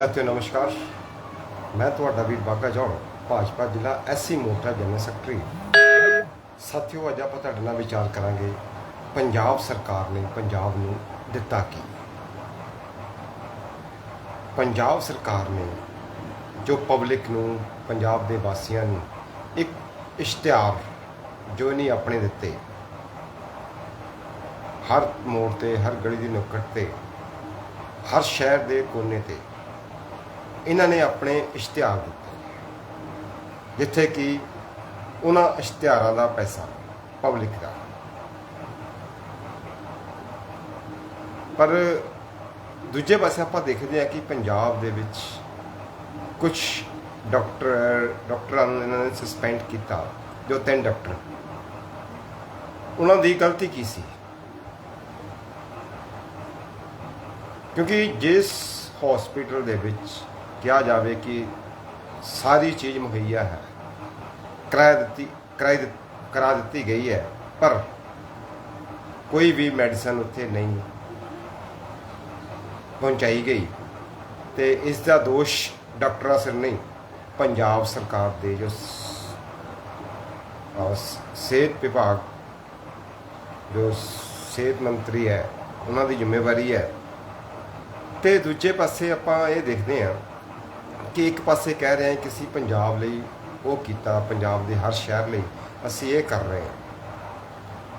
ਅਤੇ ਨਮਸਕਾਰ। ਮੈਂ ਤੁਹਾਡਾ ਵੀਰ ਬਾਗਾ ਜੌੜ ਭਾਜਪਾ ਜ਼ਿਲ੍ਹਾ ਐਸਸੀ ਮੋਰਚਾ ਜਨਰਲ ਸੈਕਟਰੀ। ਸਾਥੀਓ, ਅੱਜ ਆਪਾਂ ਤੁਹਾਡੇ ਨਾਲ ਵਿਚਾਰ ਕਰਾਂਗੇ ਪੰਜਾਬ ਸਰਕਾਰ ਨੇ ਪੰਜਾਬ ਨੂੰ ਦਿੱਤਾ ਕੀ। ਪੰਜਾਬ ਸਰਕਾਰ ਨੇ ਜੋ ਪਬਲਿਕ ਨੂੰ, ਪੰਜਾਬ ਦੇ ਵਾਸੀਆਂ ਨੂੰ ਇੱਕ ਇਸ਼ਤਿਹਾਰ ਜੋ ਨਹੀਂ ਆਪਣੇ ਦਿੱਤੇ, ਹਰ ਮੋੜ ਤੇ, ਹਰ ਗਲੀ ਦੀ ਨੁੱਕਰ ਤੇ, ਹਰ ਸ਼ਹਿਰ ਦੇ ਕੋਨੇ ਤੇ ਇਹਨਾਂ ਨੇ ਆਪਣੇ ਇਸ਼ਤਿਹਾਰ ਦਿੱਤੇ। ਜਿੱਥੇ ਕਿ ਉਹਨਾਂ ਇਸ਼ਤਿਹਾਰਾਂ ਦਾ ਪੈਸਾ ਪਬਲਿਕ ਦਾ। ਪਰ ਦੂਜੇ ਪਾਸੇ ਆਪਾਂ ਦੇਖਦੇ ਹਾਂ ਕਿ ਪੰਜਾਬ ਦੇ ਵਿੱਚ ਕੁਝ ਡਾਕਟਰ, ਡਾਕਟਰਾਂ ਨੂੰ ਇਹਨਾਂ ਨੇ ਸਸਪੈਂਡ ਕੀਤਾ, ਜੋ ਤਿੰਨ ਡਾਕਟਰ। ਉਹਨਾਂ ਦੀ ਗਲਤੀ ਕੀ ਸੀ? ਕਿਉਂਕਿ ਜਿਸ ਹਸਪੀਟਲ ਦੇ ਵਿੱਚ ਕਿਹਾ ਜਾਵੇ ਕਿ ਸਾਰੀ ਚੀਜ਼ ਮੁਹੱਈਆ ਹੈ। ਕਿਰਾਇਆ ਦਿੱਤੀ, ਕਿਰਾਏ ਕਰਾ ਦਿੱਤੀ ਗਈ ਹੈ, ਪਰ ਕੋਈ ਵੀ ਮੈਡੀਸਨ ਉੱਥੇ ਨਹੀਂ ਪਹੁੰਚਾਈ ਗਈ ਤੇ ਇਸ ਦਾ ਦੋਸ਼ ਡਾਕਟਰਾਂ ਸਿਰ ਨਹੀਂ, ਪੰਜਾਬ ਸਰਕਾਰ ਦੇ ਜੋ ਸਿਹਤ ਵਿਭਾਗ ਜੋ ਸਿਹਤ ਮੰਤਰੀ ਹੈ, ਉਹਨਾਂ ਦੀ ਜ਼ਿੰਮੇਵਾਰੀ ਹੈ। ਤੇ ਦੂਜੇ ਪਾਸੇ ਆਪਾਂ ਇਹ ਦੇਖਦੇ ਹਾਂ ਕਿ ਇੱਕ ਪਾਸੇ ਕਹਿ ਰਹੇ ਹਾਂ ਕਿ ਅਸੀਂ ਪੰਜਾਬ ਲਈ ਉਹ ਕੀਤਾ, ਪੰਜਾਬ ਦੇ ਹਰ ਸ਼ਹਿਰ ਲਈ ਅਸੀਂ ਇਹ ਕਰ ਰਹੇ ਹਾਂ।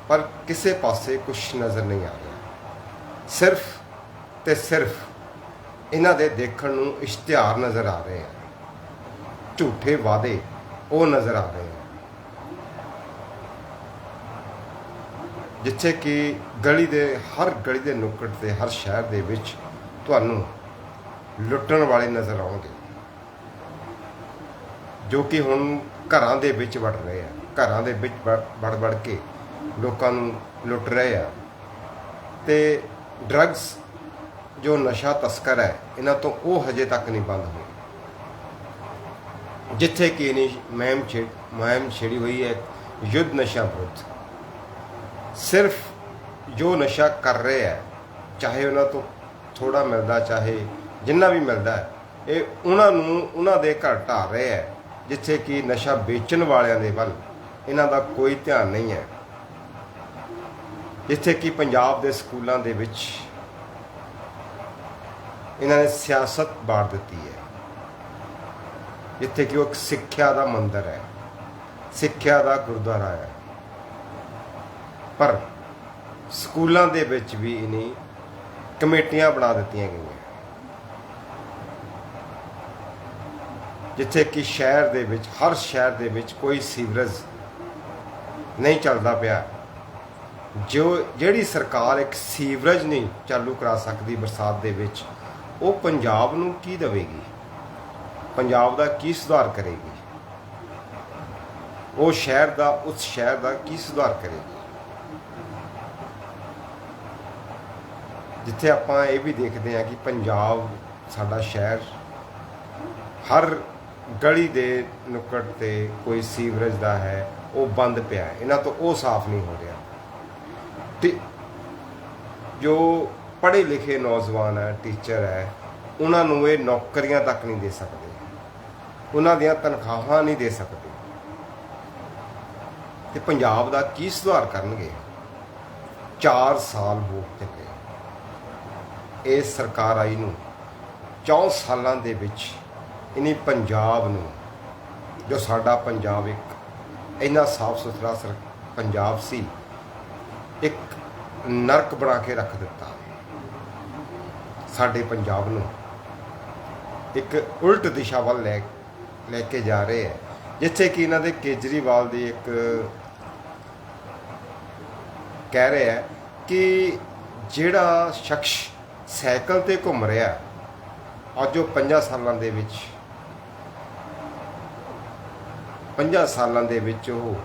ਪਰ ਕਿਸੇ ਪਾਸੇ ਕੁਝ ਨਜ਼ਰ ਨਹੀਂ ਆ ਰਿਹਾ। ਸਿਰਫ ਤੇ ਸਿਰਫ ਇਹਨਾਂ ਦੇ ਦੇਖਣ ਨੂੰ ਇਸ਼ਤਿਹਾਰ ਨਜ਼ਰ ਆ ਰਹੇ ਆ। ਝੂਠੇ ਵਾਅਦੇ ਉਹ ਨਜ਼ਰ ਆ ਰਹੇ ਆ। ਜਿੱਥੇ ਕਿ ਗਲੀ ਦੇ, ਹਰ ਗਲੀ ਦੇ ਨੁੱਕੜ ਤੇ ਹਰ ਸ਼ਹਿਰ ਦੇ ਵਿੱਚ ਤੁਹਾਨੂੰ ਲੁੱਟਣ ਵਾਲੇ ਨਜ਼ਰ ਆਉਣਗੇ। ਜੋ ਕਿ ਹੁਣ ਘਰਾਂ ਦੇ ਵਿੱਚ ਵੜ ਰਹੇ ਆ। ਘਰਾਂ ਦੇ ਵਿੱਚ ਵੜ ਵੜ ਵੜ ਕੇ ਲੋਕਾਂ ਨੂੰ ਲੁੱਟ ਰਹੇ ਆ। ਤੇ ਡਰੱਗਸ ਜੋ ਨਸ਼ਾ ਤਸਕਰ ਹੈ, ਇਹਨਾਂ ਤੋਂ ਉਹ ਹਜੇ ਤੱਕ ਨਹੀਂ ਬੰਦ ਹੋਏ। ਜਿੱਥੇ ਕਿ ਇਹਨੀ ਮਹਿਮ ਛੇ, ਮਹਿਮ ਛੇੜੀ ਹੋਈ ਹੈ ਯੁੱਧ ਨਸ਼ਾ ਵਿਰੁੱਧ। ਸਿਰਫ ਜੋ ਨਸ਼ਾ ਕਰ ਰਹੇ ਹੈ ਚਾਹੇ ਉਹਨਾਂ ਤੋਂ ਥੋੜਾ ਮਿਲਦਾ, ਚਾਹੇ ਜਿੰਨਾ ਵੀ ਮਿਲਦਾ ਹੈ ਇਹ ਉਹਨਾਂ ਨੂੰ, ਉਹਨਾਂ ਦੇ ਘਰ ਢਾ ਰਹੇ ਹੈ ਜਿੱਥੇ ਕਿ ਨਸ਼ਾ ਵੇਚਣ ਵਾਲਿਆਂ ਦੇ ਵੱਲ ਇਹਨਾਂ ਦਾ ਕੋਈ ਧਿਆਨ ਨਹੀਂ ਹੈ। ਜਿੱਥੇ ਕਿ ਪੰਜਾਬ ਦੇ ਸਕੂਲਾਂ ਦੇ ਵਿੱਚ ਇਹਨਾਂ ਨੇ ਸਿਆਸਤ ਬਾੜ ਦਿੱਤੀ ਹੈ। ਜਿੱਥੇ ਕਿ ਉਹ ਇੱਕ ਸਿੱਖਿਆ ਦਾ ਮੰਦਰ ਹੈ। ਸਿੱਖਿਆ ਦਾ ਗੁਰਦੁਆਰਾ ਹੈ। ਪਰ ਸਕੂਲਾਂ ਦੇ ਵਿੱਚ ਵੀ ਇਨੀ ਕਮੇਟੀਆਂ ਬਣਾ ਦਿੱਤੀਆਂ ਗਈਆਂ। ਜਿੱਥੇ ਕਿ ਸ਼ਹਿਰ ਦੇ ਵਿੱਚ, ਹਰ ਸ਼ਹਿਰ ਦੇ ਵਿੱਚ ਕੋਈ ਸੀਵਰੇਜ ਨਹੀਂ ਚੱਲਦਾ ਪਿਆ। ਜੋ, ਜਿਹੜੀ ਸਰਕਾਰ ਇੱਕ ਸੀਵਰੇਜ ਨਹੀਂ ਚਾਲੂ ਕਰਾ ਸਕਦੀ ਬਰਸਾਤ ਦੇ ਵਿੱਚ, ਉਹ ਪੰਜਾਬ ਨੂੰ ਕੀ ਦੇਵੇਗੀ? ਪੰਜਾਬ ਦਾ ਕੀ ਸੁਧਾਰ ਕਰੇਗੀ? ਉਹ ਸ਼ਹਿਰ ਦਾ, ਉਸ ਸ਼ਹਿਰ ਦਾ ਕੀ ਸੁਧਾਰ ਕਰੇਗੀ? ਜਿੱਥੇ ਆਪਾਂ ਇਹ ਵੀ ਦੇਖਦੇ ਹਾਂ ਕਿ ਪੰਜਾਬ ਸਾਡਾ ਸ਼ਹਿਰ ਹਰ ਗਲੀ ਦੇ ਨੁੱਕੜ ਤੇ ਕੋਈ ਸੀਵਰੇਜ ਦਾ ਹੈ, ਉਹ ਬੰਦ ਪਿਆ ਹੈ। ਇਹਨਾਂ ਤੋਂ ਉਹ ਸਾਫ਼ ਨਹੀਂ ਹੋ ਰਿਹਾ। ਤੇ ਜੋ ਪੜ੍ਹੇ ਲਿਖੇ ਨੌਜਵਾਨ ਹੈ, ਟੀਚਰ ਹੈ, ਉਹਨਾਂ ਨੂੰ ਇਹ ਨੌਕਰੀਆਂ ਤੱਕ ਨਹੀਂ ਦੇ ਸਕਦੇ। ਉਹਨਾਂ ਦੀਆਂ ਤਨਖਾਹਾਂ ਨਹੀਂ ਦੇ ਸਕਦੇ। ਤੇ ਪੰਜਾਬ ਦਾ ਕੀ ਸੁਧਾਰ ਕਰਨਗੇ? 4 ਸਾਲ ਹੋ ਚੁੱਕੇ। ਇਹ ਸਰਕਾਰ ਆਈ ਨੂੰ 4 ਸਾਲਾਂ ਦੇ ਵਿੱਚ ਇਨੀ ਪੰਜਾਬ ਨੂੰ, ਜੋ ਸਾਡਾ ਪੰਜਾਬ ਇੱਕ ਇੰਨਾ ਸਾਫ਼ ਸੁਥਰਾ ਸਰ ਪੰਜਾਬ ਸੀ, ਇੱਕ ਨਰਕ ਬਣਾ ਕੇ ਰੱਖ ਦਿੱਤਾ। ਸਾਡੇ ਪੰਜਾਬ ਨੂੰ ਇੱਕ ਉਲਟ ਦਿਸ਼ਾ ਵੱਲ ਲੈ ਲੈ ਕੇ ਜਾ ਰਹੇ ਹੈ, ਜਿੱਥੇ ਕਿ ਇਹਨਾਂ ਦੇ ਕੇਜਰੀਵਾਲ ਦੀ ਇੱਕ ਕਹਿ ਰਿਹਾ ਹੈ ਕਿ ਜਿਹੜਾ ਸ਼ਖਸ ਸਾਈਕਲ ਤੇ ਘੁੰਮ ਰਿਹਾ, ਅੱਜ ਉਹ 5 ਸਾਲਾਂ ਦੇ ਵਿੱਚ 5 ਸਾਲਾਂ ਦੇ ਵਿੱਚ ਉਹ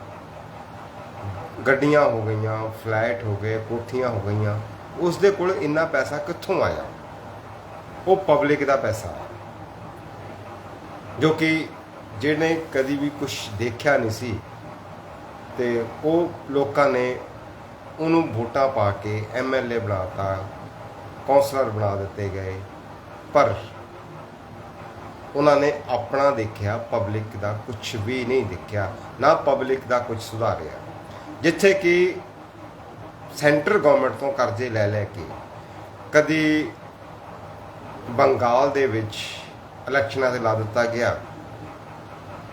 ਗੱਡੀਆਂ ਹੋ ਗਈਆਂ, ਫਲੈਟ ਹੋ ਗਏ, ਕੋਠੀਆਂ ਹੋ ਗਈਆਂ। ਉਸ ਦੇ ਕੋਲ ਇੰਨਾ ਪੈਸਾ ਕਿੱਥੋਂ ਆਇਆ? ਉਹ ਪਬਲਿਕ ਦਾ ਪੈਸਾ। ਜੋ ਕਿ ਜਿਹਨੇ ਕਦੀ ਵੀ ਕੁਝ ਦੇਖਿਆ ਨਹੀਂ ਸੀ, ਤੇ ਉਹ ਲੋਕਾਂ ਨੇ ਉਹਨੂੰ ਵੋਟਾਂ ਪਾ ਕੇ ਐਮਐਲਏ ਬਣਾਤਾ, ਕੌਂਸਲਰ ਬਣਾ ਦਿੱਤੇ ਗਏ। ਪਰ ਉਹਨਾਂ ਨੇ ਆਪਣਾ ਦੇਖਿਆ ਪਬਲਿਕ ਦਾ ਕੁਝ ਵੀ ਨਹੀਂ ਦੇਖਿਆ, ਨਾ ਪਬਲਿਕ ਦਾ ਕੁਝ ਸੁਧਾਰਿਆ। ਜਿੱਥੇ ਕਿ ਸੈਂਟਰ ਗਵਰਨਮੈਂਟ ਤੋਂ ਕਰਜ਼ੇ ਲੈ ਲੈ ਕੇ ਕਦੀ ਬੰਗਾਲ ਦੇ ਵਿੱਚ ਇਲੈਕਸ਼ਨਾਂ ਤੇ ਲਾ ਦਿੱਤਾ ਗਿਆ,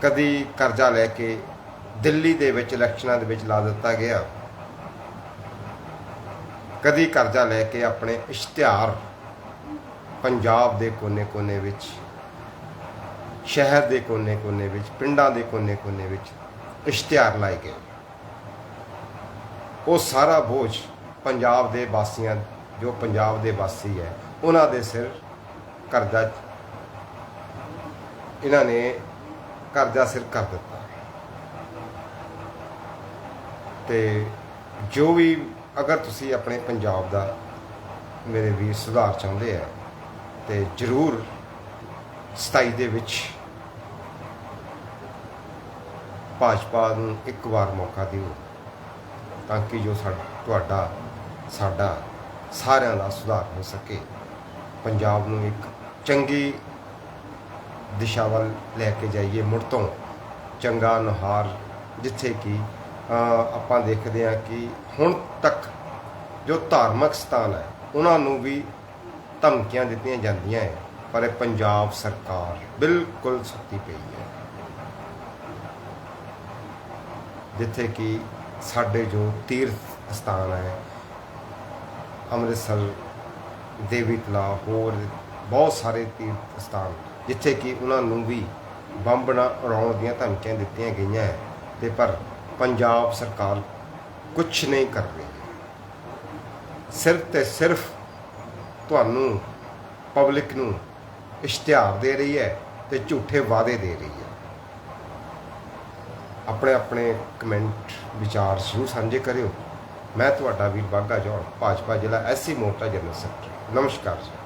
ਕਦੀ ਕਰਜ਼ਾ ਲੈ ਕੇ ਦਿੱਲੀ ਦੇ ਵਿੱਚ ਇਲੈਕਸ਼ਨਾਂ ਦੇ ਵਿੱਚ ਲਾ ਦਿੱਤਾ ਗਿਆ, ਕਦੀ ਕਰਜ਼ਾ ਲੈ ਕੇ ਆਪਣੇ ਇਸ਼ਤਿਹਾਰ ਪੰਜਾਬ ਦੇ ਕੋਨੇ-ਕੋਨੇ ਵਿੱਚ ਸ਼ਹਿਰ ਦੇ ਕੋਨੇ-ਕੋਨੇ ਵਿੱਚ, ਪਿੰਡਾਂ ਦੇ ਕੋਨੇ-ਕੋਨੇ ਵਿੱਚ ਇਸ਼ਤਿਹਾਰ ਲਾਏ ਗਏ। ਉਹ ਸਾਰਾ ਬੋਝ ਪੰਜਾਬ ਦੇ ਵਾਸੀਆਂ, ਜੋ ਪੰਜਾਬ ਦੇ ਵਾਸੀ ਹੈ, ਉਹਨਾਂ ਦੇ ਸਿਰ ਕਰਜ਼ਾ, ਇਹਨਾਂ ਨੇ ਕਰਜ਼ਾ ਸਿਰ ਕਰ ਦਿੱਤਾ। ਤੇ ਜੋ ਵੀ, ਅਗਰ ਤੁਸੀਂ ਆਪਣੇ ਪੰਜਾਬ ਦਾ ਮੇਰੇ ਵੀਰ ਸੁਧਾਰ ਚਾਹੁੰਦੇ ਆ, ਤੇ ਜਰੂਰ 27 ਦੇ ਵਿੱਚ ਭਾਜਪਾ ਨੂੰ ਇੱਕ ਵਾਰ ਮੌਕਾ ਦਿਓ, ਤਾਂ ਕਿ ਜੋ ਸਾ, ਤੁਹਾਡਾ, ਸਾਡਾ ਸਾਰਿਆਂ ਦਾ ਸੁਧਾਰ ਹੋ ਸਕੇ। ਪੰਜਾਬ ਨੂੰ ਇੱਕ ਚੰਗੀ ਦਿਸ਼ਾ ਵੱਲ ਲੈ ਕੇ ਜਾਈਏ। ਮੁੜ ਤੋਂ ਚੰਗਾ ਨੁਹਾਰ ਜਿੱਥੇ ਕਿ ਆਪਾਂ ਦੇਖਦੇ ਹਾਂ ਕਿ ਹੁਣ ਤੱਕ ਜੋ ਧਾਰਮਿਕ ਸਥਾਨ ਹੈ, ਉਹਨਾਂ ਨੂੰ ਵੀ ਧਮਕੀਆਂ ਦਿੱਤੀਆਂ ਜਾਂਦੀਆਂ ਹੈ। ਪਰ ਇਹ ਪੰਜਾਬ ਸਰਕਾਰ ਬਿਲਕੁਲ ਸੁੱਤੀ ਪਈ ਹੈ। ਜਿੱਥੇ ਕਿ ਸਾਡੇ ਜੋ ਤੀਰਥ ਸਥਾਨ ਹੈ, ਅੰਮ੍ਰਿਤਸਰ, ਦੇਵੀ ਤਲਾਬ, ਹੋਰ ਬਹੁਤ ਸਾਰੇ ਤੀਰਥ ਸਥਾਨ, ਜਿੱਥੇ ਕਿ ਉਹਨਾਂ ਨੂੰ ਵੀ ਬੰਬ ਨਾ ਉਡਾਉਣ ਦੀਆਂ ਧਮਕੀਆਂ ਦਿੱਤੀਆਂ ਗਈਆਂ ਹੈ। ਤੇ ਪਰ ਪੰਜਾਬ ਸਰਕਾਰ ਕੁਝ ਨਹੀਂ ਕਰ ਰਹੀ। ਸਿਰਫ ਤੇ ਸਿਰਫ ਤੁਹਾਨੂੰ ਪਬਲਿਕ ਨੂੰ ਇਸ਼ਤਿਹਾਰ ਦੇ ਰਹੀ ਹੈ ਤੇ ਝੂਠੇ ਵਾਅਦੇ ਦੇ ਰਹੀ ਹੈ। ਆਪਣੇ ਆਪਣੇ ਕਮੈਂਟ, ਵਿਚਾਰ ਜ਼ਰੂਰ ਸਾਂਝੇ ਕਰਿਓ। ਮੈਂ ਤੁਹਾਡਾ ਵੀਰ ਬਾਗਾ ਜੋੜ ਭਾਜਪਾ ਜ਼ਿਲ੍ਹਾ ਐਸਸੀ ਮੋਰਚਾ ਜਨਰਲ ਸੈਕਟਰੀ। ਨਮਸਕਾਰ ਜੀ।